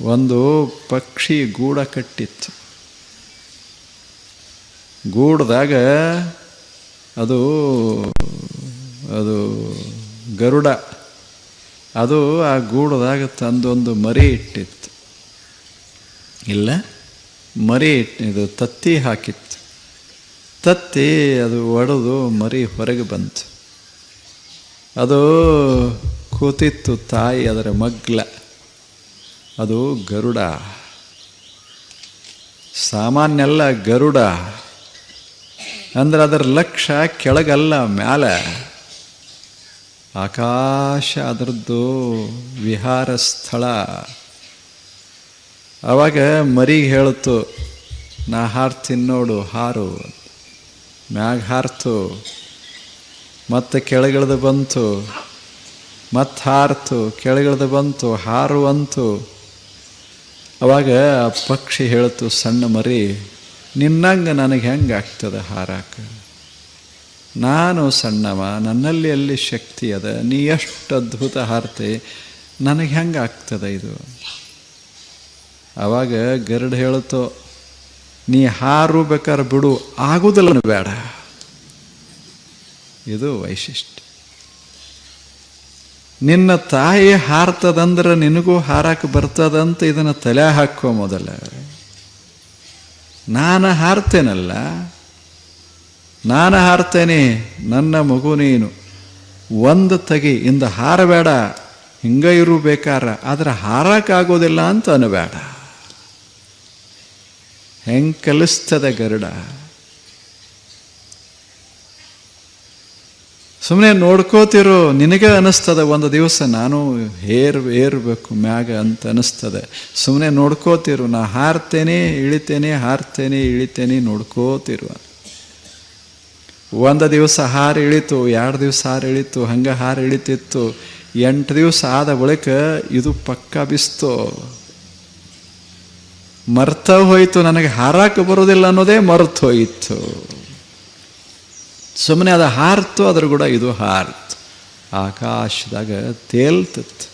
ಒಂದು ಪಕ್ಷಿ ಗೂಡ ಕಟ್ಟಿತ್ತು. ಗೂಡದಾಗ ಅದು ಅದು ಗರುಡ. ಅದು ಆ ಗೂಡದಾಗ ತಂದೊಂದು ಮರಿ ಇಟ್ಟಿತ್ತು. ಇಲ್ಲ? ಮರಿ ಇಟ್ಟು ಇದು ತತ್ತಿ ಹಾಕಿತ್ತು. ತತ್ತಿ ಅದು ಒಡೆದು ಮರಿ ಹೊರಗೆ ಬಂತು. ಅದು ಕೂತಿತ್ತು ತಾಯಿ ಅದರ ಮಗ್ಲ. ಅದು ಗರುಡ. ಸಾಮಾನ್ಯಲ್ಲ ಗರುಡ. ಅಂದ್ರೆ ಅದರ ಲಕ್ಷ್ಯ ಕೆಳಗಲ್ಲ ಮ್ಯಾಲ. ಆಕಾಶ ಅದರದ್ದು ವಿಹಾರ ಸ್ಥಳ. ಅವಾಗ ಮರಿಗೆ ಹೇಳ್ತು, ನಾ ಹಾರ್ತೀನಿ ನೋಡು ಹಾರು. ಮ್ಯಾಗ ಹಾರ್ತು. ಮತ್ತೆ ಕೆಳಗಿಳಿದು ಬಂತು. ಮತ್ತೆ ಹಾರ್ತು, ಕೆಳಗಿಳ್ದು ಬಂತು, ಹಾರು ಅಂತು. ಅವಾಗ ಪಕ್ಷಿ ಹೇಳ್ತು ಸಣ್ಣ ಮರಿ, ನಿನ್ನಂಗೆ ನನಗೆ ಹೆಂಗೆ ಆಗ್ತದೆ ಹಾರಾಕ? ನಾನು ಸಣ್ಣವ, ನನ್ನಲ್ಲಿ ಅಲ್ಲಿ ಶಕ್ತಿ ಅದ? ನೀ ಎಷ್ಟು ಅದ್ಭುತ ಹಾರತೆ? ನನಗೆ ಹೆಂಗೆ ಆಗ್ತದೆ ಇದು? ಅವಾಗ ಗರುಡ್ ಹೇಳ್ತೋ ನೀ ಹಾರು ಬೇಕಾದ್ರೆ ಬಿಡು ಆಗೋದಲ್ಲ ಬೇಡ. ಇದು ವೈಶಿಷ್ಟ್ಯ. ನಿನ್ನ ತಾಯಿ ಹಾರ್ತದಂದ್ರೆ ನಿನಗೂ ಹಾರಕ್ಕೆ ಬರ್ತದಂತ ಇದನ್ನು ತಲೆ ಹಾಕೋ ಮೊದಲ. ನಾನು ಹಾರ್ತೇನಲ್ಲ. ನಾನು ಹಾರ್ತೇನೆ, ನನ್ನ ಮಗು ನೀನು. ಒಂದು ತಗಿ, ಇಂದ ಹಾರಬೇಡ. ಹಿಂಗ ಇರು ಬೇಕಾರ. ಆದ್ರೆ ಹಾರಕ್ಕಾಗೋದಿಲ್ಲ ಅಂತ ಅನ್ಬೇಡ. ಹೆಂಗೆ ಕಲಿಸ್ತದೆ ಗರುಡ. ಸುಮ್ಮನೆ ನೋಡ್ಕೋತಿರೋ, ನಿನಗೆ ಅನ್ನಿಸ್ತದೆ ಒಂದು ದಿವಸ, ನಾನು ಏರ್ ಏರ್ಬೇಕು ಮ್ಯಾಗ ಅಂತ ಅನಿಸ್ತದೆ. ಸುಮ್ಮನೆ ನೋಡ್ಕೋತಿರು, ನಾ ಹಾರ್ತೇನೆ, ಇಳಿತೇನೆ ಹಾರ್ತೇನೆ, ಇಳಿತೇನೆ, ನೋಡ್ಕೋತಿರುವ. ಒಂದು ದಿವಸ ಹಾರು ಇಳಿತು, ಎರಡು ದಿವಸ ಹಾರು ಇಳಿತು, ಹಂಗೆ ಹಾರು ಇಳಿತಿತ್ತು. ಎಂಟು ದಿವಸ ಆದ ಬಳಿಕ ಇದು ಪಕ್ಕ ಬಿಸ್ತು. ಮರ್ತ ಹೋಯಿತು, ನನಗೆ ಹಾರಾಕ ಬರೋದಿಲ್ಲ ಅನ್ನೋದೇ ಮರ್ತು ಹೋಯಿತು. ಸುಮ್ಮನೆ ಅದು ಹಾರ್ತು ಅದ್ರ ಕೂಡ ಇದು ಹಾರ್ತು. ಆಕಾಶದಾಗ ತೇಲ್ತಿತ್ತು.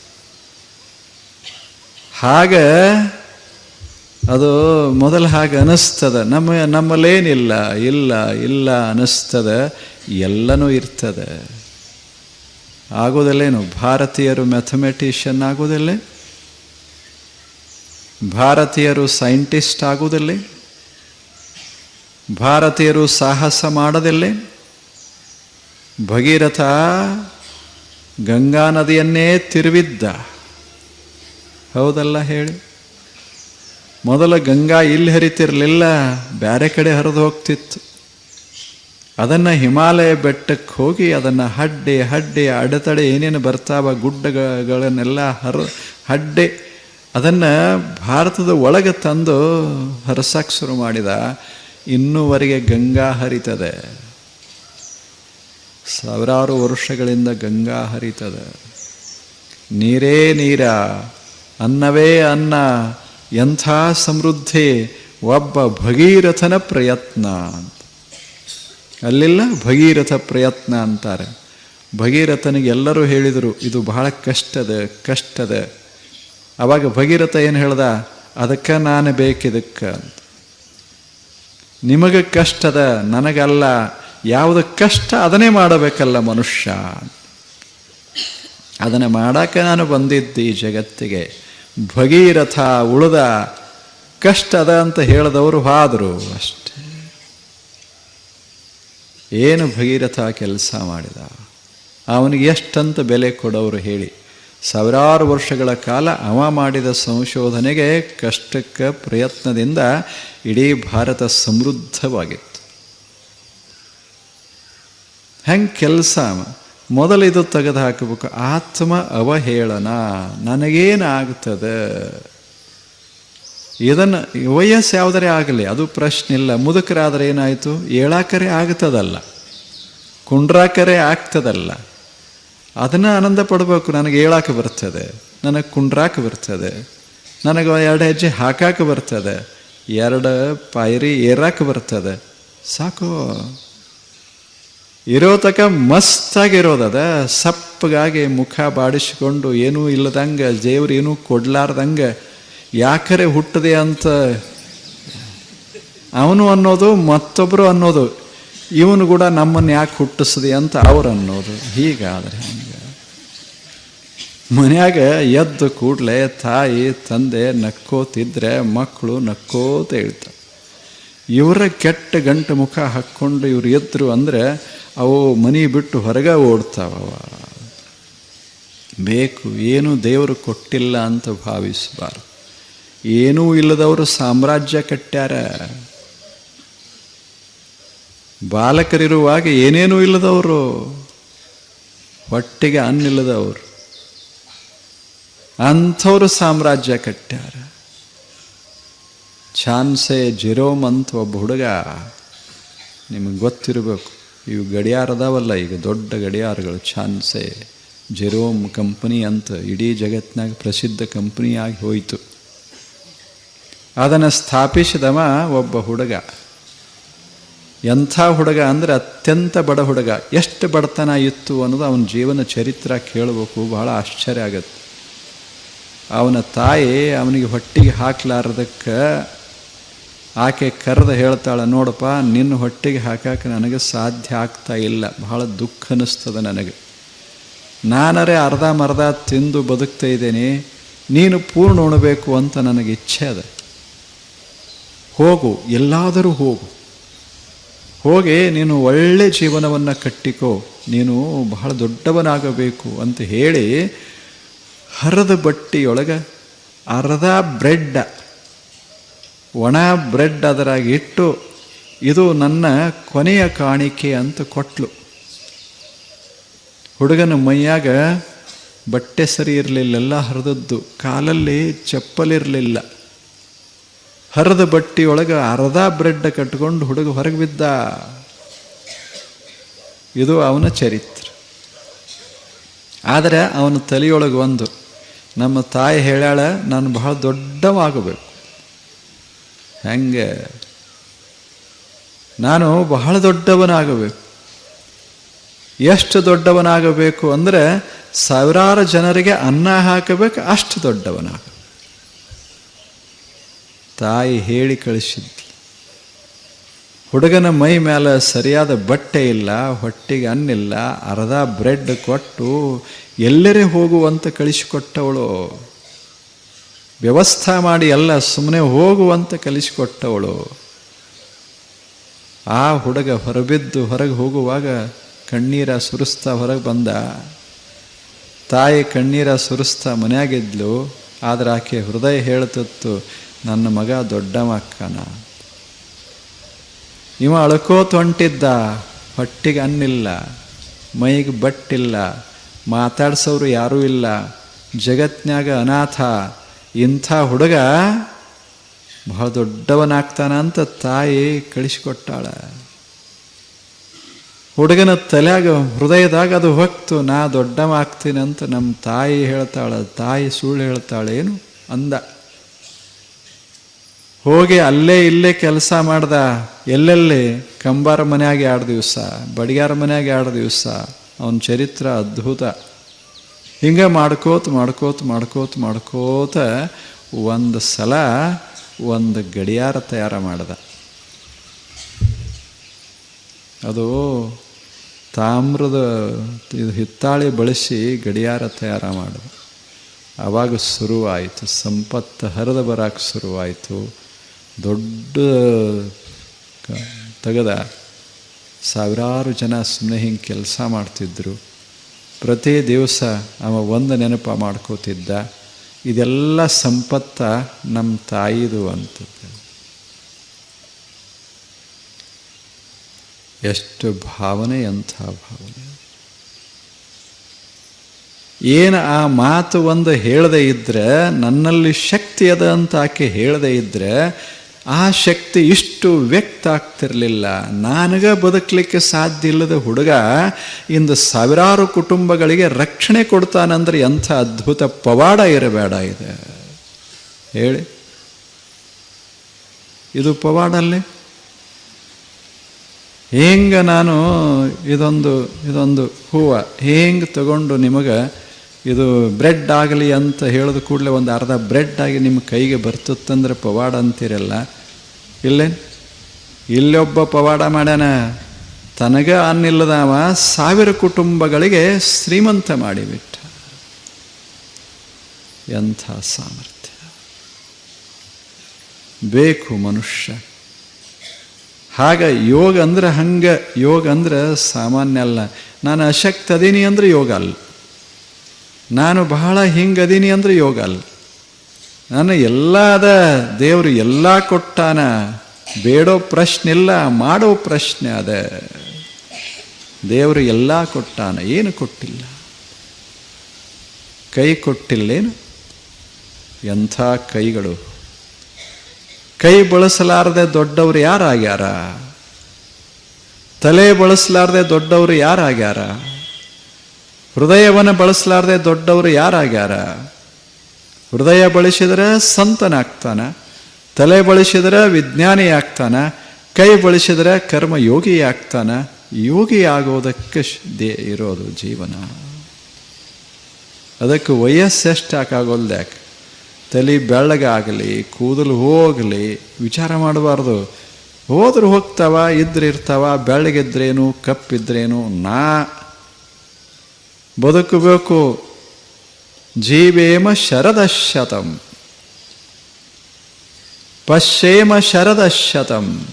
ಹಾಗೆ ಅದು ಮೊದಲು ಹಾಗೆ ಅನಿಸ್ತದೆ ನಮ್ಮ, ನಮ್ಮಲ್ಲೇನಿಲ್ಲ, ಇಲ್ಲ ಇಲ್ಲ ಅನಿಸ್ತದ ಎಲ್ಲನೂ ಇರ್ತದೆ. ಆಗೋದಲ್ಲೇನು? ಭಾರತೀಯರು ಮ್ಯಾಥಮೆಟಿಷಿಯನ್ ಆಗೋದಲ್ಲೇ? ಭಾರತೀಯರು ಸೈಂಟಿಸ್ಟ್ ಆಗೋದಲ್ಲೇ? ಭಾರತೀಯರು ಸಾಹಸ ಮಾಡದಿಲ್ಲೇ? ಭಗೀರಥ ಗಂಗಾ ನದಿಯನ್ನೇ ತಿರುವಿದ್ದ. ಹೌದಲ್ಲ ಹೇಳಿ? ಮೊದಲ ಗಂಗಾ ಇಲ್ಲಿ ಹರಿತಿರಲಿಲ್ಲ ಬೇರೆ ಕಡೆ ಹರಿದು ಹೋಗ್ತಿತ್ತು. ಅದನ್ನು ಹಿಮಾಲಯ ಬೆಟ್ಟಕ್ಕೆ ಹೋಗಿ ಅದನ್ನು ಹಡ್ಡೆ ಹಡ್ಡೆ, ಅಡೆತಡೆ ಏನೇನು ಬರ್ತಾವ ಗುಡ್ಡಗಳನ್ನೆಲ್ಲ ಹರ, ಹಡ್ಡೆ, ಅದನ್ನು ಭಾರತದ ಒಳಗೆ ತಂದು ಹರಸಕ್ಕೆ ಶುರು ಮಾಡಿದ. ಇನ್ನೂವರೆಗೆ ಗಂಗಾ ಹರಿತದೆ. ಸಾವಿರಾರು ವರ್ಷಗಳಿಂದ ಗಂಗಾ ಹರಿತದ. ನೀರೇ ನೀರ, ಅನ್ನವೇ ಅನ್ನ ಎಂಥ ಸಮೃದ್ಧಿ, ಒಬ್ಬ ಭಗೀರಥನ ಪ್ರಯತ್ನ ಅಂತ. ಅಲ್ಲಿಲ್ಲ ಭಗೀರಥ ಪ್ರಯತ್ನ ಅಂತಾರೆ. ಭಗೀರಥನಿಗೆ ಎಲ್ಲರೂ ಹೇಳಿದರು, ಇದು ಬಹಳ ಕಷ್ಟದ ಕಷ್ಟದ. ಅವಾಗ ಭಗೀರಥ ಏನು ಹೇಳ್ದ? ಅದಕ್ಕೆ ನಾನು ಬೇಕಿದಕ್ಕೆ ಅಂತ. ನಿಮಗೆ ಕಷ್ಟದ, ನನಗಲ್ಲ ಯಾವುದು ಕಷ್ಟ ಅದನ್ನೇ ಮಾಡಬೇಕಲ್ಲ ಮನುಷ್ಯ. ಅದನ್ನು ಮಾಡೋಕ್ಕೆ ನಾನು ಬಂದಿದ್ದೆ ಈ ಜಗತ್ತಿಗೆ. ಭಗೀರಥ ಉಳಿದ ಕಷ್ಟದ ಅಂತ ಹೇಳಿದವರು ಹಾದರು ಅಷ್ಟೇ. ಏನು ಭಗೀರಥ ಕೆಲಸ ಮಾಡಿದ? ಅವನಿಗೆ ಎಷ್ಟಂತ ಬೆಲೆ ಕೊಡೋರು ಹೇಳಿ. ಸಾವಿರಾರು ವರ್ಷಗಳ ಕಾಲ ಅವ ಮಾಡಿದ ಸಂಶೋಧನೆಗೆ ಕಷ್ಟಕ್ಕೆ ಪ್ರಯತ್ನದಿಂದ ಇಡೀ ಭಾರತ ಸಮೃದ್ಧವಾಗಿತ್ತು ಹೆಂಗೆ ಕೆಲಸ? ಮೊದಲು ಇದು ತೆಗೆದು ಹಾಕಬೇಕು ಆತ್ಮ ಅವಹೇಳನ. ನನಗೇನಾಗ್ತದೆ ಇದನ್ನು ವಯಸ್ಸು ಯಾವುದರೇ ಆಗಲಿ, ಅದು ಪ್ರಶ್ನೆ ಇಲ್ಲ. ಮುದುಕರಾದರೆ ಏನಾಯಿತು? ಏಳಾಕರೆ ಆಗ್ತದಲ್ಲ. ಕುಂಡ್ರಾಕರೆ ಆಗ್ತದಲ್ಲ. ಅದನ್ನು ಆನಂದ ಪಡಬೇಕು. ನನಗೆ ಏಳಾಕ ಬರ್ತದೆ. ನನಗೆ ಕುಂಡ್ರಾಕ ಬರ್ತದೆ. ನನಗೆ ಎರಡು ಹೆಜ್ಜೆ ಹಾಕಾಕೆ ಬರ್ತದೆ. ಎರಡು ಪಾಯರಿ ಏರಾಕೆ ಬರ್ತದೆ. ಸಾಕು. ಇರೋ ತಕ ಮಸ್ತಾಗಿರೋದದ ಸಪ್ಪಗಾಗಿ ಮುಖ ಬಾಡಿಸಿಕೊಂಡು ಏನೂ ಇಲ್ಲದಂಗೆ ದೇವ್ರು ಏನೂ ಕೊಡ್ಲಾರ್ದಂಗೆ, ಯಾಕರೆ ಹುಟ್ಟದೆ ಅಂತ ಅವನು ಅನ್ನೋದು ಮತ್ತೊಬ್ಬರು ಅನ್ನೋದು, ಇವನು ಕೂಡ ನಮ್ಮನ್ನು ಯಾಕೆ ಹುಟ್ಟಿಸಿದೆ ಅಂತ ಅವ್ರು ಅನ್ನೋದು. ಹೀಗಾದ್ರೆ ಹಂಗೆ. ಮನ್ಯಾಗ ಎದ್ದು ಕೂಡಲೇ ತಾಯಿ, ತಂದೆ ನಕ್ಕೋತಿದ್ರೆ ಮಕ್ಕಳು ನಕ್ಕೋತ ಹೇಳ್ತಾರೆ. ಇವರ ಕೆಟ್ಟ ಗಂಟು ಮುಖ ಹಾಕ್ಕೊಂಡು ಇವರು ಎದ್ರು ಅಂದರೆ ಅವು ಮನೆ ಬಿಟ್ಟು ಹೊರಗೆ ಓಡ್ತಾವ ಬೇಕು, ಏನು ದೇವರು ಕೊಟ್ಟಿಲ್ಲ ಅಂತ ಭಾವಿಸಬಾರ್ದು. ಏನೂ ಇಲ್ಲದವರು ಸಾಮ್ರಾಜ್ಯ ಕಟ್ಟ್ಯಾರ. ಬಾಲಕರಿರುವಾಗ ಏನೇನೂ ಇಲ್ಲದವರು. ಹೊಟ್ಟೆಗೆ ಅನ್ನಿಲ್ಲದವರು ಅಂಥವ್ರು ಸಾಮ್ರಾಜ್ಯ ಕಟ್ಟ್ಯಾರ. ಚಾನ್ಸೆ ಜೆರೋಮ್ ಅಂತ ಒಬ್ಬ ಹುಡುಗ ನಿಮಗೆ ಗೊತ್ತಿರಬೇಕು. ಇವು ಗಡಿಯಾರದವಲ್ಲ, ಈಗ ದೊಡ್ಡ ಗಡಿಯಾರಗಳು. ಚಾನ್ಸೆ ಜೆರೋಮ್ ಕಂಪನಿ ಅಂತ ಇಡೀ ಜಗತ್ತಿನಾಗ ಪ್ರಸಿದ್ಧ ಕಂಪನಿಯಾಗಿ ಹೋಯಿತು. ಅದನ್ನು ಸ್ಥಾಪಿಸಿದವ ಒಬ್ಬ ಹುಡುಗ. ಎಂಥ ಹುಡುಗ ಅಂದರೆ ಅತ್ಯಂತ ಬಡ ಹುಡುಗ. ಎಷ್ಟು ಬಡತನ ಇತ್ತು ಅನ್ನೋದು ಅವನ ಜೀವನ ಚರಿತ್ರ ಕೇಳಬೇಕು. ಬಹಳ ಆಶ್ಚರ್ಯ ಆಗತ್ತೆ. ಅವನ ತಾಯಿ ಅವನಿಗೆ ಹೊಟ್ಟಿಗೆ ಹಾಕ್ಲಾರ್ದಕ್ಕೆ ಆಕೆ ಕರೆದು ಹೇಳ್ತಾಳೆ, ನೋಡಪ್ಪ, ನಿನ್ನ ಹೊಟ್ಟೆಗೆ ಹಾಕಕ್ಕೆ ನನಗೆ ಸಾಧ್ಯ ಆಗ್ತಾ ಇಲ್ಲ. ಬಹಳ ದುಃಖ ಅನ್ನಿಸ್ತದೆ ನನಗೆ. ನಾನರೇ ಅರ್ಧ ಮರ್ಧ ತಿಂದು ಬದುಕ್ತಾ ಇದ್ದೇನೆ, ನೀನು ಪೂರ್ಣ ಉಣಬೇಕು ಅಂತ ನನಗೆ ಇಚ್ಛೆ ಅದ. ಹೋಗು, ಎಲ್ಲಾದರೂ ಹೋಗು. ಹೋಗಿ, ನೀನು ಒಳ್ಳೆ ಜೀವನವನ್ನು ಕಟ್ಟಿಕೋ, ನೀನು ಬಹಳ ದೊಡ್ಡವನಾಗಬೇಕು ಅಂತ ಹೇಳಿ, ಹರದ ಬಟ್ಟಿಯೊಳಗೆ ಅರ್ಧ ಬ್ರೆಡ್ ಒಣ ಬ್ರೆಡ್ ಅದರಾಗಿ ಇಟ್ಟು ಇದು ನನ್ನ ಕೊನೆಯ ಕಾಣಿಕೆ ಅಂತ ಕೊಟ್ಲು. ಹುಡುಗನ ಮೈಯಾಗ ಬಟ್ಟೆ ಸರಿ ಇರಲಿಲ್ಲ ಹರಿದದ್ದು. ಕಾಲಲ್ಲಿ ಚಪ್ಪಲಿರಲಿಲ್ಲ. ಹರಿದ ಬಟ್ಟಿಯೊಳಗೆ ಅರ್ಧ ಬ್ರೆಡ್ ಕಟ್ಕೊಂಡು ಹುಡುಗ ಹೊರಗೆ ಬಿದ್ದ. ಇದು ಅವನ ಚರಿತ್ರೆ. ಆದರೆ ಅವನ ತಲೆಯೊಳಗೆ ಒಂದು, ನಮ್ಮ ತಾಯಿ ಹೇಳ್ಯಾಳ, ನಾನು ಬಹಳ ದೊಡ್ಡವಾಗಬೇಕು. ಹೆಂಗೆ? ನಾನು ಬಹಳ ದೊಡ್ಡವನಾಗಬೇಕು. ಎಷ್ಟು ದೊಡ್ಡವನಾಗಬೇಕು ಅಂದರೆ ಸಾವಿರಾರು ಜನರಿಗೆ ಅನ್ನ ಹಾಕಬೇಕು, ಅಷ್ಟು ದೊಡ್ಡವನಾಗ ತಾಯಿ ಹೇಳಿ ಕಳಿಸಿದ್ಲು. ಹುಡುಗನ ಮೈ ಮೇಲೆ ಸರಿಯಾದ ಬಟ್ಟೆ ಇಲ್ಲ, ಹೊಟ್ಟಿಗೆ ಅನ್ನಿಲ್ಲ ಅರ್ಧ ಬ್ರೆಡ್ ಕೊಟ್ಟು ಎಲ್ಲರೇ ಹೋಗುವಂತ ಕಳಿಸಿಕೊಟ್ಟವಳು. ವ್ಯವಸ್ಥೆ ಮಾಡಿ ಎಲ್ಲ ಸುಮ್ಮನೆ ಹೋಗುವಂತ ಕಲಿಸಿಕೊಟ್ಟವಳು. ಆ ಹುಡುಗ ಹೊರಬಿದ್ದು ಹೊರಗೆ ಹೋಗುವಾಗ ಕಣ್ಣೀರ ಸುರಿಸ್ತಾ ಹೊರಗೆ ಬಂದ. ತಾಯಿ ಕಣ್ಣೀರ ಸುರಿಸ್ತಾ ಮನೆಯಾಗಿದ್ಲು, ಆದ್ರೆ ಆಕೆ ಹೃದಯ ಹೇಳ್ತಿತ್ತು, ನನ್ನ ಮಗ ದೊಡ್ಡ ಮಕ್ಕನ ಇವ ಅಳ್ಕೋತ ಹೊಂಟಿದ್ದ ಹೊಟ್ಟಿಗೆ ಅನ್ನಿಲ್ಲ, ಮೈಗೆ ಬಟ್ಟಿಲ್ಲ, ಮಾತಾಡ್ಸೋರು ಯಾರೂ ಇಲ್ಲ, ಜಗತ್ನ್ಯಾಗ ಅನಾಥ ಇಂಥ ಹುಡುಗ ಬಹಳ ದೊಡ್ಡವನಾಗ್ತಾನ ಅಂತ ತಾಯಿ ಕಳಿಸಿಕೊಟ್ಟಾಳ. ಹುಡುಗನ ತಲೆಯಾಗ, ಹೃದಯದಾಗ ಅದು ಹೊಕ್ತು, ನಾ ದೊಡ್ಡವಾಗ್ತೀನಿ ಅಂತ ನಮ್ಮ ತಾಯಿ ಹೇಳ್ತಾಳೆ, ತಾಯಿ ಸುಳ್ಳು ಹೇಳ್ತಾಳೆ, ಏನು ಅಂದ. ಹೋಗಿ ಅಲ್ಲೇ ಇಲ್ಲೇ ಕೆಲಸ ಮಾಡ್ದ, ಎಲ್ಲೆಲ್ಲಿ? ಕಂಬಾರ ಮನೆಯಾಗೆ ಎರಡು ದಿವಸ ಬಡಿಗಾರ ಮನೆಯಾಗೆ ಎರಡು ದಿವಸ, ಅವನ ಚರಿತ್ರ ಅದ್ಭುತ. ಹಿಂಗೆ ಮಾಡ್ಕೋತ ಮಾಡ್ಕೋತ ಮಾಡ್ಕೋತ ಮಾಡ್ಕೋತ ಒಂದು ಸಲ ಒಂದು ಗಡಿಯಾರ ತಯಾರು ಮಾಡಿದ. ಅದು ತಾಮ್ರದ ಇದು ಹಿತ್ತಾಳಿ ಬಳಸಿ ಗಡಿಯಾರ ತಯಾರು ಮಾಡಿದ. ಆವಾಗ ಶುರುವಾಯಿತು, ಸಂಪತ್ತು ಹರಿದು ಬರೋಕ್ಕೆ ಶುರುವಾಯಿತು. ದೊಡ್ಡ ತೆಗೆದ ಸಾವಿರಾರು ಜನ ಸುಮ್ಮನೆ ಹಿಂಗೆ ಕೆಲಸ ಮಾಡ್ತಿದ್ರು. ಪ್ರತಿ ದಿವಸ ಅವ ಒಂದು ನೆನಪು ಮಾಡ್ಕೋತಿದ್ದ, ಇದೆಲ್ಲ ಸಂಪತ್ತ ನಮ್ಮ ತಾಯಿದು ಅಂತ ಎಷ್ಟು ಭಾವನೆ, ಎಂಥ ಭಾವನೆ. ಏನು ಆ ಮಾತು ಒಂದು ಹೇಳದೇ ಇದ್ದರೆ ನನ್ನಲ್ಲಿ ಶಕ್ತಿ ಅದ ಅಂತ ಆಕೆ ಹೇಳದೇ ಇದ್ದರೆ ಆ ಶಕ್ತಿ ಇಷ್ಟು ವ್ಯಕ್ತ ಆಗ್ತಿರಲಿಲ್ಲ. ನನಗೆ ಬದುಕಲಿಕ್ಕೆ ಸಾಧ್ಯ ಇಲ್ಲದ ಹುಡುಗ ಇಂದು ಸಾವಿರಾರು ಕುಟುಂಬಗಳಿಗೆ ರಕ್ಷಣೆ ಕೊಡ್ತಾನಂದ್ರೆ ಎಂಥ ಅದ್ಭುತ ಪವಾಡ ಇರಬೇಡ ಇದೆ. ಹೇಳಿ. ಇದು ಪವಾಡಲ್ಲಿ ಹೆಂಗೆ ನಾನು ಇದೊಂದು ಇದೊಂದು ಹೂವು, ಹೆಂಗೆ ತಗೊಂಡು ನಿಮಗೆ ಇದು ಬ್ರೆಡ್ ಆಗಲಿ ಅಂತ ಹೇಳಿದ ಕೂಡಲೇ ಒಂದು ಅರ್ಧ ಬ್ರೆಡ್ ಆಗಿ ನಿಮ್ಮ ಕೈಗೆ ಬರ್ತಿತ್ತಂದ್ರೆ ಪವಾಡ ಅಂತೀರಲ್ಲ? ಇಲ್ಲೇನು? ಇಲ್ಲೊಬ್ಬ ಪವಾಡ ಮಾಡ್ಯಾನ. ತನಗೆ ಅನ್ನಿಲ್ಲದವ ಸಾವಿರ ಕುಟುಂಬಗಳಿಗೆ ಶ್ರೀಮಂತ ಮಾಡಿಬಿಟ್ಟ. ಎಂಥ ಸಾಮರ್ಥ್ಯ. ಬೇಕು ಮನುಷ್ಯ. ಹಾಗ ಯೋಗ ಅಂದ್ರೆ ಹಂಗೆ, ಯೋಗ ಅಂದ್ರೆ ಸಾಮಾನ್ಯ ಅಲ್ಲ. ನಾನು ಅಶಕ್ತದೀನಿ ಅಂದ್ರೆ ಯೋಗ ಅಲ್ಲ. ನಾನು ಬಹಳ ಹಿಂಗದೀನಿ ಅಂದ್ರೆ ಯೋಗ ಅಲ್ಲ. ನಾನು ಎಲ್ಲ ಅದ ದೇವರು ಎಲ್ಲ ಕೊಟ್ಟಾನ, ಬೇಡೋ ಪ್ರಶ್ನೆ ಇಲ್ಲ ಮಾಡೋ ಪ್ರಶ್ನೆ ಅದ. ದೇವರು ಎಲ್ಲ ಕೊಟ್ಟಾನ, ಏನು ಕೊಟ್ಟಿಲ್ಲ. ಕೈ ಕೊಟ್ಟಿಲ್ಲೇನು? ಎಂಥ ಕೈಗಳು. ಕೈ ಬಳಸಲಾರದೆ ದೊಡ್ಡವರು ಯಾರಾಗ್ಯಾರ? ತಲೆ ಬಳಸಲಾರದೆ ದೊಡ್ಡವರು ಯಾರಾಗ್ಯಾರ? ಹೃದಯವನ್ನು ಬಳಸಲಾರದೆ ದೊಡ್ಡವರು ಯಾರಾಗ್ಯಾರ? ಹೃದಯ ಬಳಸಿದರೆ ಸಂತನಾಗ್ತಾನ, ತಲೆ ಬಳಸಿದರೆ ವಿಜ್ಞಾನಿ ಆಗ್ತಾನ ಕೈ ಬಳಸಿದರೆ ಕರ್ಮ ಯೋಗಿ ಆಗ್ತಾನ ಯೋಗಿ ಆಗೋದಕ್ಕೆ ದೇ ಇರೋದು ಜೀವನ. ಅದಕ್ಕೆ ವಯಸ್ಸೆಷ್ಟಾಕಾಗೋಲ್ದು ತಲೆ ಬೆಳ್ಳಗಾಗಲಿ, ಕೂದಲು ಹೋಗಲಿ, ವಿಚಾರ ಮಾಡಬಾರ್ದು. ಹೋದ್ರೆ ಹೋಗ್ತಾವ ಇದ್ರೆ ಇರ್ತಾವ ಬೆಳ್ಳಗಿದ್ರೇನು, ಕಪ್ಪಿದ್ರೇನು, ನಾ ಬದುಕಬೇಕು. ಜೀವೇಮ ಶರದಶತಂ ಪಶ್ಯೇಮ ಪ್ರಭ್ರವಾಮ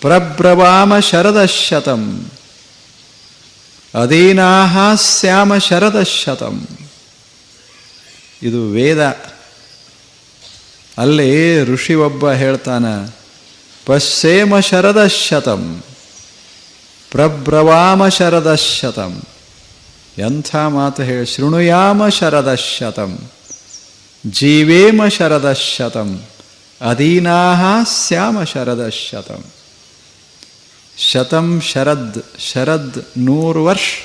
ಪ್ರಬ್ರವಾಮ ಶರದಶತಂ ಅಧೀನಾಹ ಸ್ಯಾಮ ಶರದಶತಂ ಇದು ವೇದ. ಅಲ್ಲಿ ಋಷಿ ಒಬ್ಬ ಹೇಳ್ತಾನ, ಪಶ್ಯೇಮ ಪ್ರಭ್ರವಾಮ ಪ್ರಬ್ರವಾಮ ಶರದಶತಂ ಎಂಥ ಮಾತು ಹೇಳಿ ಶೃಣುಯಾಮ ಶರದ ಶತಂ ಜೀವೇಮ ಶರದಶತಂ, ಅಧೀನಾಹ ಸ್ಯಾಮ ಶರದಶತಂ. ಶತಂ ಶರದ್ ಶರದ್ ನೂರು ವರ್ಷ,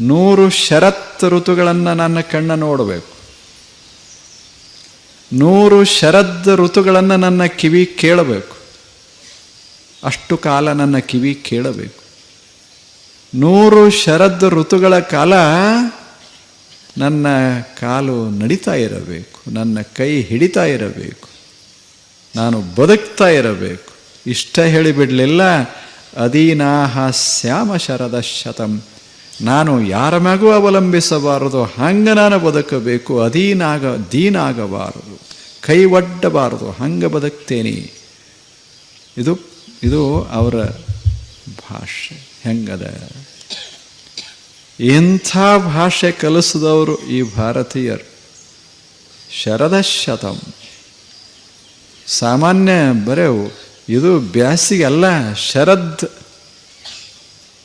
ನೂರು ಶರತ್ ಋತುಗಳನ್ನು ನನ್ನ ಕಣ್ಣ ನೋಡಬೇಕು. ನೂರು ಶರದ್ ಋತುಗಳನ್ನು ನನ್ನ ಕಿವಿ ಕೇಳಬೇಕು. ಅಷ್ಟು ಕಾಲ ನನ್ನ ಕಿವಿ ಕೇಳಬೇಕು. ನೂರು ಶರದ್ ಋತುಗಳ ಕಾಲ ನನ್ನ ಕಾಲು ನಡಿತಾ ಇರಬೇಕು, ನನ್ನ ಕೈ ಹಿಡಿತಾ ಇರಬೇಕು, ನಾನು ಬದುಕ್ತಾ ಇರಬೇಕು. ಇಷ್ಟ ಹೇಳಿಬಿಡಲಿಲ್ಲ ಅದೀನಾಹ ಶ್ಯಾಮ ಶರದ ಶತಂ. ನಾನು ಯಾರ ಮ್ಯಾಗೂ ಅವಲಂಬಿಸಬಾರದು, ಹಂಗೆ ನಾನು ಬದುಕಬೇಕು, ಅಧೀನಾಗ, ದೀನಾಗಬಾರದು ಕೈ ಒಡ್ಡಬಾರದು ಹಂಗೆ ಬದುಕ್ತೇನೆ. ಇದು ಇದು ಅವರ ಭಾಷೆ. ಹೆಂಗದ? ಇಂಥ ಭಾಷೆ ಕಲಿಸಿದವರು ಈ ಭಾರತೀಯರು. ಶರದಶತಂ ಸಾಮಾನ್ಯ ಬರೆವು, ಇದು ಬ್ಯಾಸಿಗೆ ಅಲ್ಲ ಶರದ್.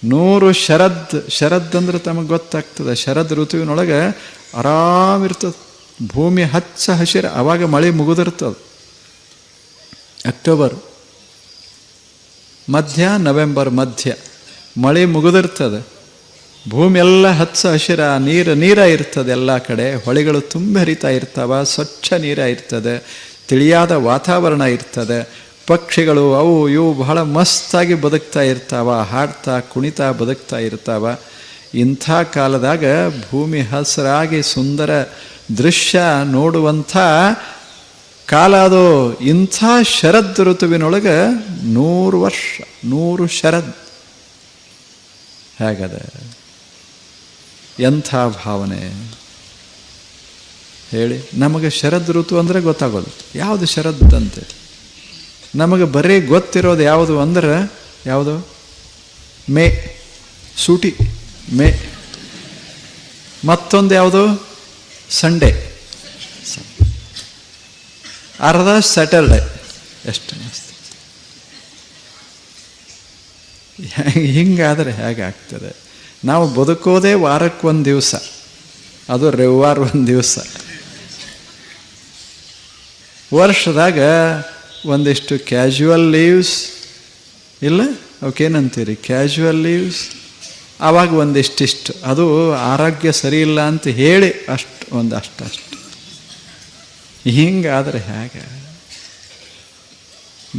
ನೂರು ಶರದ್ ಶರದ್ ಅಂದ್ರೆ ತಮಗೆ ಗೊತ್ತಾಗ್ತದೆ. ಶರದ್ ಋತುವಿನೊಳಗೆ ಆರಾಮಿರ್ತದೆ ಭೂಮಿ ಹಚ್ಚ ಹಸಿರ, ಅವಾಗ ಮಳೆ ಮುಗಿದಿರ್ತದೆ. ಅಕ್ಟೋಬರ್. ಮಧ್ಯ ನವೆಂಬರ್ ಮಧ್ಯ. ಮಳೆ ಮುಗಿದಿರ್ತದೆ. ಭೂಮಿ ಎಲ್ಲ ಹಚ್ಚ ಹಸಿರ, ನೀರು, ನೀರ ಇರ್ತದೆ ಎಲ್ಲ ಕಡೆ. ಹೊಳೆಗಳು ತುಂಬ ಹರಿತಾ ಇರ್ತಾವ, ಸ್ವಚ್ಛ ನೀರ ಇರ್ತದೆ. ತಿಳಿಯಾದ ವಾತಾವರಣ ಇರ್ತದೆ. ಪಕ್ಷಿಗಳು ಅವು ಇವು ಬಹಳ ಮಸ್ತಾಗಿ ಬದುಕ್ತಾ ಇರ್ತಾವ, ಹಾಡ್ತಾ, ಕುಣಿತಾ ಬದುಕ್ತಾ ಇರ್ತಾವ. ಇಂಥ ಕಾಲದಾಗ ಭೂಮಿ ಹಸಿರಾಗಿ ಸುಂದರ ದೃಶ್ಯ ನೋಡುವಂಥ ಕಾಲ ಅದು ಇಂಥ ಶರದ್ ಋತುವಿನೊಳಗೆ ನೂರು ವರ್ಷ, ನೂರು ಶರದ್. ಹೇಗದ? ಎಂಥ ಭಾವನೆ? ಹೇಳಿ. ನಮಗೆ ಶರದ್ ಋತು ಅಂದರೆ ಗೊತ್ತಾಗೋದು. ಯಾವುದು ಶರದ್ ಅಂತೆ ನಮಗೆ ಬರೀ ಗೊತ್ತಿರೋದು ಯಾವುದು ಅಂದ್ರೆ ಯಾವುದು? ಮೇ. ಸೂಟಿ. ಮೇ. ಮತ್ತೊಂದು ಯಾವುದು? ಸಂಡೇ. ಅರ್ಧ ಸೆಟಲ್ಡ್ ಎಷ್ಟು ಹಿಂಗಾದರೆ ಹೇಗಾಗ್ತದೆ ನಾವು ಬದುಕೋದೇ ವಾರಕ್ಕೊಂದು ದಿವಸ. ಅದು ರವಿವಾರ ಒಂದು ದಿವಸ. ವರ್ಷದಾಗ ಒಂದಿಷ್ಟು ಕ್ಯಾಶುವಲ್ ಲೀವ್ಸ್ ಇಲ್ಲ? ಅವಕ್ಕೇನಂತೀರಿ? ಕ್ಯಾಶುವಲ್ ಲೀವ್ಸ್ ಆವಾಗ ಒಂದಿಷ್ಟಿಷ್ಟು. ಅದು ಆರೋಗ್ಯ ಸರಿ ಇಲ್ಲ ಅಂತ ಹೇಳಿ ಅಷ್ಟು, ಒಂದು ಅಷ್ಟಷ್ಟು ಹಿಂಗಾದರೆ ಹೇಗೆ?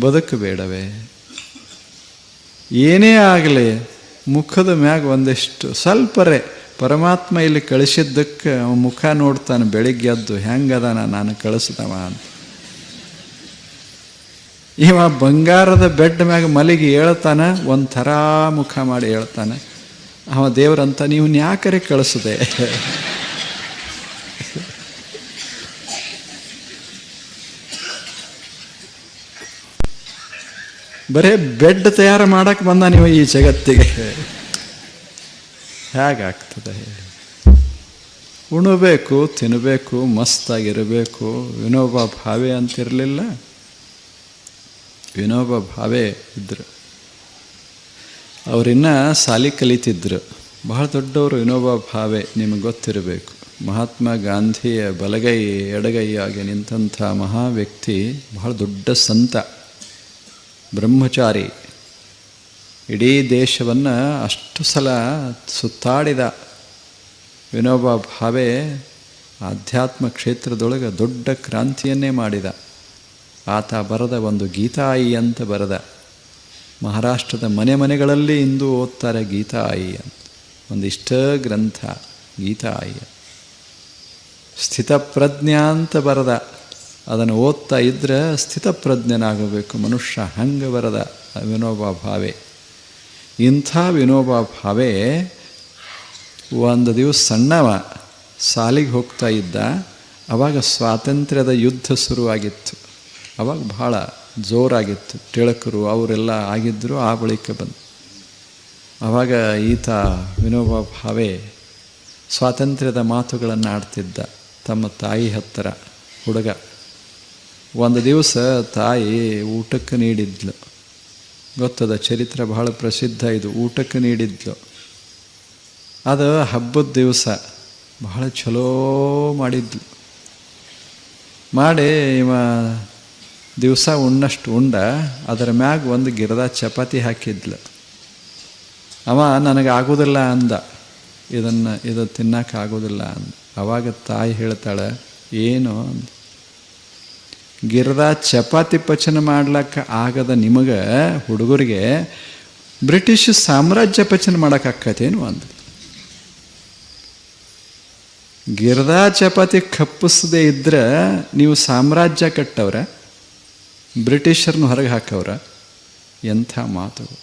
ಬದುಕಬೇಡವೇ? ಏನೇ ಆಗಲಿ, ಮುಖದ ಮ್ಯಾಗ ಒಂದಿಷ್ಟು ಸ್ವಲ್ಪರೇ ಪರಮಾತ್ಮ ಇಲ್ಲಿ ಕಳಿಸಿದ್ದಕ್ಕೆ ಮುಖ ನೋಡ್ತಾನೆ, ಬೆಳಿಗ್ಗೆ ಎದ್ದು ಹೆಂಗದಾನ ನಾನು ಕಳಿಸ್ದವ ಅಂತ. ಇವ ಬಂಗಾರದ ಬೆಡ್ ಮ್ಯಾಗ ಮಲಿಗೆ ಹೇಳ್ತಾನ ಒಂದು ಥರ ಮುಖ ಮಾಡಿ ಹೇಳ್ತಾನೆ ಅವ ದೇವ್ರಂತ, ನೀವು ಯಾಕರೆ ಕಳಿಸಿದೆ? ಬರೇ ಬೆಡ್ ತಯಾರು ಮಾಡಕ್ಕೆ ಬಂದ ನೀವು ಈ ಜಗತ್ತಿಗೆ. ಹೇಗಾಗ್ತದೆ ಹೇಳಿ. ಉಣಬೇಕು ತಿನ್ನಬೇಕು ಮಸ್ತಾಗಿರಬೇಕು. ವಿನೋಬ ಭಾವೆ ಅಂತಿರಲಿಲ್ಲ. ವಿನೋಬ ಭಾವೆ ಇದ್ರು. ಅವರಿನ್ನ ಸಾಲಿ ಕಲಿತಿದ್ರು. ಬಹಳ ದೊಡ್ಡವರು ವಿನೋಬ ಭಾವೆ ನಿಮಗೆ ಗೊತ್ತಿರಬೇಕು. ಮಹಾತ್ಮ ಗಾಂಧಿಯ ಬಲಗೈ ಎಡಗೈಯಾಗಿ ನಿಂತಹ ಮಹಾ ವ್ಯಕ್ತಿ ಬಹಳ ದೊಡ್ಡ ಸಂತ. ಬ್ರಹ್ಮಚಾರಿ. ಇಡೀ ದೇಶವನ್ನು ಅಷ್ಟು ಸಲ ಸುತ್ತಾಡಿದ ವಿನೋಬ ಭಾವೆ ಆಧ್ಯಾತ್ಮ ಕ್ಷೇತ್ರದೊಳಗೆ ದೊಡ್ಡ ಕ್ರಾಂತಿಯನ್ನೇ ಮಾಡಿದ. ಆತ ಬರೆದ ಒಂದು ಗೀತಾಯಿ ಅಂತ ಬರೆದ. ಮಹಾರಾಷ್ಟ್ರದ ಮನೆ ಮನೆಗಳಲ್ಲಿ ಇಂದು ಓದ್ತಾರೆ ಗೀತಾಯಿ ಅಂತ. ಒಂದಿಷ್ಟ ಗ್ರಂಥ ಗೀತಾಯಿ ಸ್ಥಿತಪ್ರಜ್ಞಾ ಅಂತ ಬರೆದ. ಅದನ್ನು ಓದ್ತಾ ಇದ್ದರೆ ಸ್ಥಿತಪ್ರಜ್ಞನಾಗಬೇಕು. ಮನುಷ್ಯ ಹಂಗೆ ಬರದ ವಿನೋಬ ಭಾವೆ. ಇಂಥ ವಿನೋಬ ಭಾವೆ ಒಂದು ದಿವಸ ಸಣ್ಣವ ಸಾಲಿಗೆ ಹೋಗ್ತಾ ಇದ್ದ, ಅವಾಗ ಸ್ವಾತಂತ್ರ್ಯದ ಯುದ್ಧ ಶುರುವಾಗಿತ್ತು. ಅವಾಗ ಭಾಳ ಜೋರಾಗಿತ್ತು. ಟಿಳಕರು ಅವರೆಲ್ಲ ಆಗಿದ್ದರು ಆ ಬಳಿಕ ಬಂದು. ಆವಾಗ ಈತ ವಿನೋಬ ಭಾವೆ ಸ್ವಾತಂತ್ರ್ಯದ ಮಾತುಗಳನ್ನು ಆಡ್ತಿದ್ದ ತಮ್ಮ ತಾಯಿ ಹತ್ತಿರ ಹುಡುಗ. ಒಂದು ದಿವಸ ತಾಯಿ ಊಟಕ್ಕೆ ನೀಡಿದ್ಲು. ಗೊತ್ತದ? ಚರಿತ್ರೆ ಬಹಳ ಪ್ರಸಿದ್ಧ ಇದು. ಊಟಕ್ಕೆ ನೀಡಿದ್ಲು. ಅದು ಹಬ್ಬದ ದಿವಸ ಬಹಳ ಚಲೋ ಮಾಡಿದ್ಲು. ಮಾಡಿ ಇವ ದಿವಸ ಉಣ್ಣಷ್ಟು ಉಂಡ, ಅದರ ಮ್ಯಾಗ ಒಂದು ಗಿರದ ಚಪಾತಿ ಹಾಕಿದ್ಲು. ಅವ, ನನಗೆ ಆಗೋದಿಲ್ಲ ಅಂದ. ಇದನ್ನು, ಇದು ತಿನ್ನಕ್ಕೆ ಆಗೋದಿಲ್ಲ ಅಂದ. ಅವಾಗ ತಾಯಿ ಹೇಳ್ತಾಳೆ, ಏನು? ಅಂದ. ಗಿರದ ಚಪಾತಿ ಪಚನ ಮಾಡ್ಲಿಕ್ಕೆ ಆಗದ ನಿಮಗೆ ಹುಡುಗರಿಗೆ ಬ್ರಿಟಿಷ್ ಸಾಮ್ರಾಜ್ಯ ಪಚನ ಮಾಡೋಕ್ಕಾಕತೇನು ಒಂದು ಗಿರ್ದಾ ಚಪಾತಿ ಕಪ್ಪಿಸದೇ ಇದ್ರೆ ನೀವು ಸಾಮ್ರಾಜ್ಯ ಕಟ್ಟವ್ರ, ಬ್ರಿಟಿಷರ್ನ ಹೊರಗೆ ಹಾಕವ್ರ, ಎಂಥ ಮಾತು.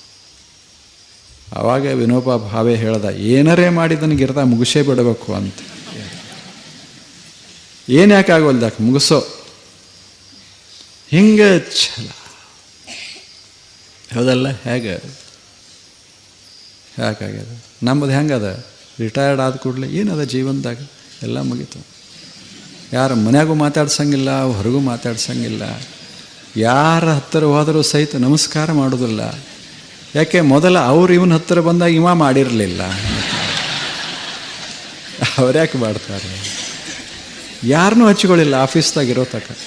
ಆವಾಗ ವಿನೋಬ ಭಾವೆ ಹೇಳ್ದ, ಏನರೇ ಮಾಡಿದನು ಗಿರ್ದ ಮುಗಿಸೇ ಬಿಡಬೇಕು ಅಂತ. ಏನು ಯಾಕೆ ಆಗೋಲ್ದಾಕೆ ಮುಗಿಸೋ. ಹಿಂಗೆ ಛಲ? ಹೌದಲ್ಲ? ಹೇಗೆ? ಹೇಗಾಗ್ಯದ ನಮ್ಮದು ಹೆಂಗದ? ರಿಟೈರ್ಡ್ ಆದ ಕೂಡಲೇ ಏನದ ಜೀವನದಾಗ? ಎಲ್ಲ ಮುಗೀತು. ಯಾರು ಮನ್ಯಾಗೂ ಮಾತಾಡ್ಸಂಗಿಲ್ಲ, ಹೊರಗೂ ಮಾತಾಡ್ಸಂಗಿಲ್ಲ. ಯಾರ ಹತ್ತಿರ ಹೋದರೂ ಸಹಿತ ನಮಸ್ಕಾರ ಮಾಡೋದಿಲ್ಲ. ಯಾಕೆ? ಮೊದಲ ಅವ್ರು ಇವನ ಹತ್ತಿರ ಬಂದಾಗ ಇವ ಮಾಡಿರಲಿಲ್ಲ. ಅವ್ರ್ಯಾಕೆ ಮಾಡ್ತಾರೆ? ಯಾರನ್ನೂ ಹಚ್ಕೊಳ್ಳಿಲ್ಲ ಆಫೀಸ್ದಾಗ ಇರೋ ತಕ.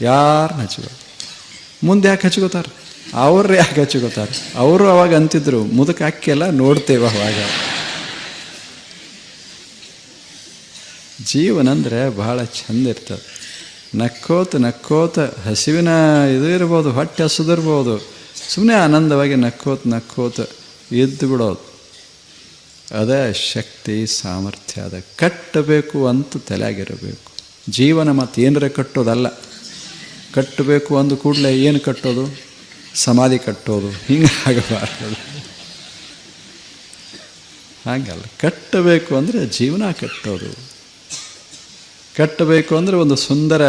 ಯಾರನ್ನ ಹಚ್ಕೊಳ್ಳಿ ಮುಂದೆ ಯಾಕೆ ಹಚ್ಕೋತಾರೆ ಅವ್ರು ಯಾಕೆ ಹಚ್ಕೋತಾರೆ ಅವರು ಅವಾಗ ಅಂತಿದ್ರು ಮುದಕ್ಕೆ ಎಲ್ಲ ನೋಡ್ತೇವೆ ಅವಾಗ. ಜೀವನ ಅಂದರೆ ಬಹಳ ಚಂದ ಇರ್ತದೆ. ನಕ್ಕೋತ ನಕ್ಕೋತ ಹಸಿವಿನ ಇದು ಇರ್ಬೋದು, ಹೊಟ್ಟೆ ಹಸಿದಿರ್ಬೋದು. ಸುಮ್ಮನೆ ಆನಂದವಾಗಿ ನಕ್ಕೋತ ನಕ್ಕೋತ ಎದ್ದು ಬಿಡೋದು. ಅದೇ ಶಕ್ತಿ, ಸಾಮರ್ಥ್ಯ, ಅದ ಕಟ್ಟಬೇಕು ಅಂತ ತಲೆಯಾಗಿರಬೇಕು. ಜೀವನ ಮತ್ತು ಏನರ ಕಟ್ಟೋದಲ್ಲ. ಕಟ್ಟಬೇಕು ಅಂದ ಕೂಡಲೇ ಏನು ಕಟ್ಟೋದು? ಸಮಾಧಿ ಕಟ್ಟೋದು. ಹಿಂಗೆ ಆಗಬಾರ್ದು. ಹಾಗಲ್ಲ. ಕಟ್ಟಬೇಕು ಅಂದರೆ ಜೀವನ ಕಟ್ಟೋದು. ಕಟ್ಟಬೇಕು ಅಂದರೆ ಒಂದು ಸುಂದರ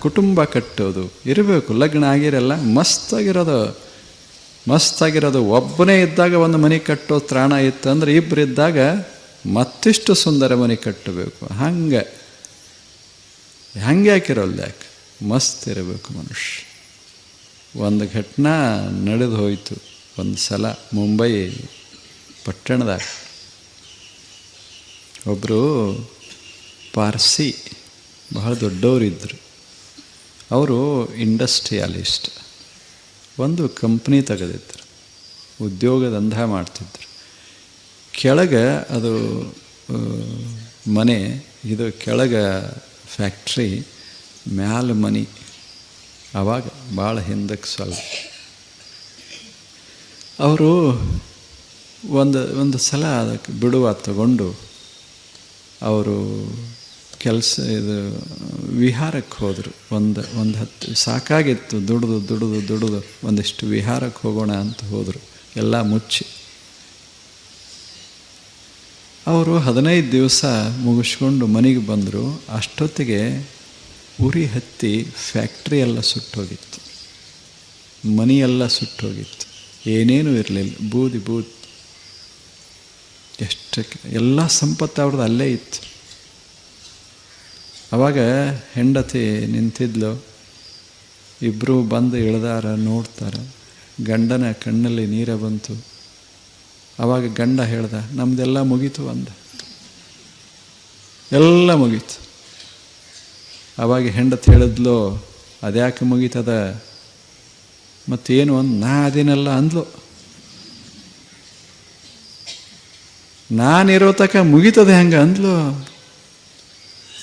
ಕುಟುಂಬ ಕಟ್ಟೋದು. ಇರಬೇಕು. ಲಗ್ನ ಆಗಿರಲ್ಲ, ಮಸ್ತಾಗಿರೋದು. ಮಸ್ತಾಗಿರೋದು. ಒಬ್ಬನೇ ಇದ್ದಾಗ ಒಂದು ಮನೆ ಕಟ್ಟೋ ತ್ರಾಣ ಇತ್ತು ಅಂದರೆ ಇಬ್ಬರು ಇದ್ದಾಗ ಮತ್ತಿಷ್ಟು ಸುಂದರ ಮನೆ ಕಟ್ಟಬೇಕು. ಹಂಗೆ. ಹಂಗೆ ಯಾಕಿರೋಲ್ಲ ಯಾಕೆ ಮಸ್ತ್ ಇರಬೇಕು ಮನುಷ್ಯ. ಒಂದು ಘಟನಾ ನಡೆದು ಹೋಯಿತು. ಒಂದು ಸಲ ಮುಂಬೈ ಪಟ್ಟಣದಾಗ. ಒಬ್ಬರು ಪಾರ್ಸಿ ಬಹಳ ದೊಡ್ಡವರಿದ್ದರು ಅವರು ಇಂಡಸ್ಟ್ರಿಯಲಿಸ್ಟ್. ಒಂದು ಕಂಪ್ನಿ ತೆಗೆದಿದ್ರು. ಉದ್ಯೋಗದಂಧ ಮಾಡ್ತಿದ್ರು. ಕೆಳಗೆ ಅದು ಮನೆ, ಇದು ಕೆಳಗೆ ಫ್ಯಾಕ್ಟ್ರಿ ಮ್ಯಾಲ ಮನಿ ಆವಾಗ ಭಾಳ ಹಿಂದಕ್ಕೆ ಸ್ವಲ್ಪ ಅವರು ಒಂದು ಒಂದು ಸಲ ಅದಕ್ಕೆ ಬಿಡುವ ತಗೊಂಡು ಅವರು ಕೆಲಸ ಇದು ವಿಹಾರಕ್ಕೆ ಹೋದರು. ಒಂದು ಒಂದು ಹತ್ತು, ಸಾಕಾಗಿತ್ತು ದುಡಿದು ದುಡಿದು ದುಡಿದು, ಒಂದಿಷ್ಟು ವಿಹಾರಕ್ಕೆ ಹೋಗೋಣ ಅಂತ ಹೋದರು. ಎಲ್ಲ ಮುಚ್ಚಿ. ಅವರು ಹದಿನೈದು ದಿವಸ ಮುಗಿಸ್ಕೊಂಡು ಮನೆಗೆ ಬಂದರು. ಅಷ್ಟೊತ್ತಿಗೆ ಉರಿ ಹತ್ತಿ ಫ್ಯಾಕ್ಟ್ರಿ ಎಲ್ಲ ಸುಟ್ಟೋಗಿತ್ತು. ಮನೆಯೆಲ್ಲ ಸುಟ್ಟೋಗಿತ್ತು. ಏನೇನೂ ಇರಲಿಲ್ಲ. ಬೂದಿ ಬೂದಿ. ಎಷ್ಟಕ್ಕೆ? ಎಲ್ಲ ಸಂಪತ್ತು ಅವ್ರದ್ದು ಅಲ್ಲೇ ಇತ್ತು. ಅವಾಗ ಹೆಂಡತಿ ನಿಂತಿದ್ಲು. ಇಬ್ಬರು ಬಂದು ಇಳ್ದಾರ, ನೋಡ್ತಾರೆ. ಗಂಡನ ಕಣ್ಣಲ್ಲಿ ನೀರ ಬಂತು. ಅವಾಗ ಗಂಡ ಹೇಳ್ದ, ನಮ್ದೆಲ್ಲ ಮುಗೀತು ಅಂದ. ಎಲ್ಲ ಮುಗೀತು. ಅವಾಗ ಹೆಂಡತಿ ಹೇಳಿದ್ಲು, ಅದ್ಯಾಕೆ ಮುಗೀತದ? ಮತ್ತೇನು? ಒಂದು ನಾ ಅದೇನಲ್ಲ ಅಂದ್ಲು. ನಾನಿರೋ ತಕ ಮುಗೀತದೆ ಹೆಂಗೆ? ಅಂದ್ಲು.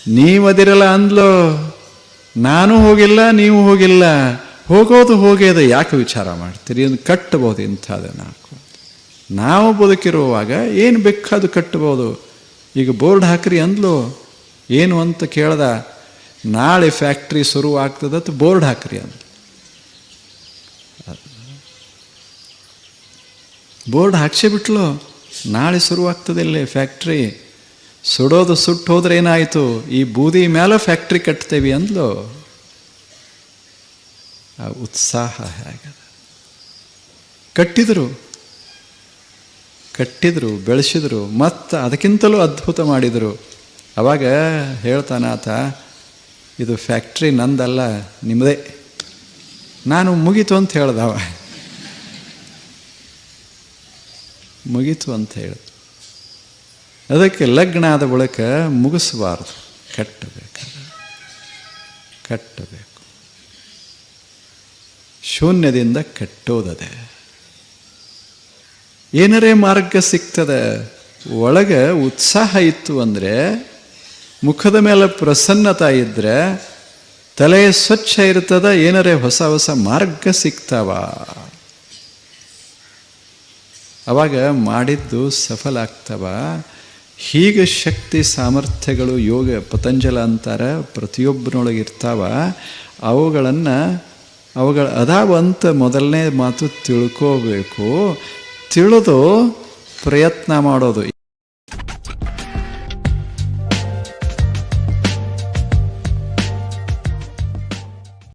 ನೀವದಿರಲ್ಲ ಅಂದ್ಲು. ನಾನು ಹೋಗಿಲ್ಲ, ನೀವು ಹೋಗಿಲ್ಲ. ಹೋಗೋದು ಹೋಗೇದ ಯಾಕೆ ವಿಚಾರ ಮಾಡ್ತೀರಿ? ಅಂತ ಕಟ್ಟಬಹುದು ನಾಲ್ಕು. ನಾವು ಬದುಕಿರುವಾಗ ಏನು ಬೇಕಾದು ಕಟ್ಟಬಹುದು. ಈಗ ಬೋರ್ಡ್ ಹಾಕ್ರಿ ಅಂದ್ಲು. ಏನು ಅಂತ ಕೇಳ್ದ ನಾಳೆ ಫ್ಯಾಕ್ಟ್ರಿ ಶುರು ಅಂತ ಬೋರ್ಡ್ ಹಾಕ್ರಿ ಅಂತ. ಬೋರ್ಡ್ ಹಾಕ್ಸೇ ಬಿಟ್ಲು. ನಾಳೆ ಶುರುವಾಗ್ತದೆ ಇಲ್ಲಿ ಫ್ಯಾಕ್ಟ್ರಿ. ಸುಡೋದು ಸುಟ್ಟು ಹೋದ್ರೆ ಏನಾಯಿತು? ಈ ಬೂದಿ ಮೇಲೆ ಫ್ಯಾಕ್ಟ್ರಿ ಕಟ್ತೇವೆ ಅಂದ್ಲು. ಆ ಉತ್ಸಾಹ ಹೇಗದ ಕಟ್ಟಿದರು. ಕಟ್ಟಿದರು, ಬೆಳೆಸಿದರು, ಮತ್ತು ಅದಕ್ಕಿಂತಲೂ ಅದ್ಭುತ ಮಾಡಿದರು. ಅವಾಗ ಹೇಳ್ತಾನಾತ ಇದು ಫ್ಯಾಕ್ಟ್ರಿ ನಂದಲ್ಲ ನಿಮ್ಮದೇ ನಾನು ಮುಗೀತು ಅಂತ ಹೇಳ್ದವ. ಮುಗೀತು ಅಂತ ಹೇಳಿದ ಅದಕ್ಕೆ ಲಗ್ನ ಆದ ಬಳಿಕ ಮುಗಿಸಬಾರ್ದು. ಕಟ್ಟಬೇಕು. ಕಟ್ಟಬೇಕು. ಶೂನ್ಯದಿಂದ ಕಟ್ಟೋದದೆ. ಏನರೇ ಮಾರ್ಗ ಸಿಗ್ತದೆ ಒಳಗೆ ಉತ್ಸಾಹ ಇತ್ತು ಅಂದರೆ ಮುಖದ ಮೇಲೆ ಪ್ರಸನ್ನತ ಇದ್ದರೆ ತಲೆ ಸ್ವಚ್ಛ ಇರ್ತದ ಏನರೇ ಹೊಸ ಹೊಸ ಮಾರ್ಗ ಸಿಗ್ತಾವ. ಅವಾಗ ಮಾಡಿದ್ದು ಸಫಲ ಆಗ್ತವ. ಹೀಗೆ ಶಕ್ತಿ ಸಾಮರ್ಥ್ಯಗಳು ಯೋಗ, ಪತಂಜಲ ಅಂತಾರೆ ಪ್ರತಿಯೊಬ್ಬನೊಳಗೆ ಇರ್ತಾವ. ಅವುಗಳನ್ನು, ಅವುಗಳ ಅದಾವ ಅಂತ ಮೊದಲನೇ ಮಾತು ತಿಳ್ಕೋಬೇಕು. ತಿಳಿದು ಪ್ರಯತ್ನ ಮಾಡೋದು.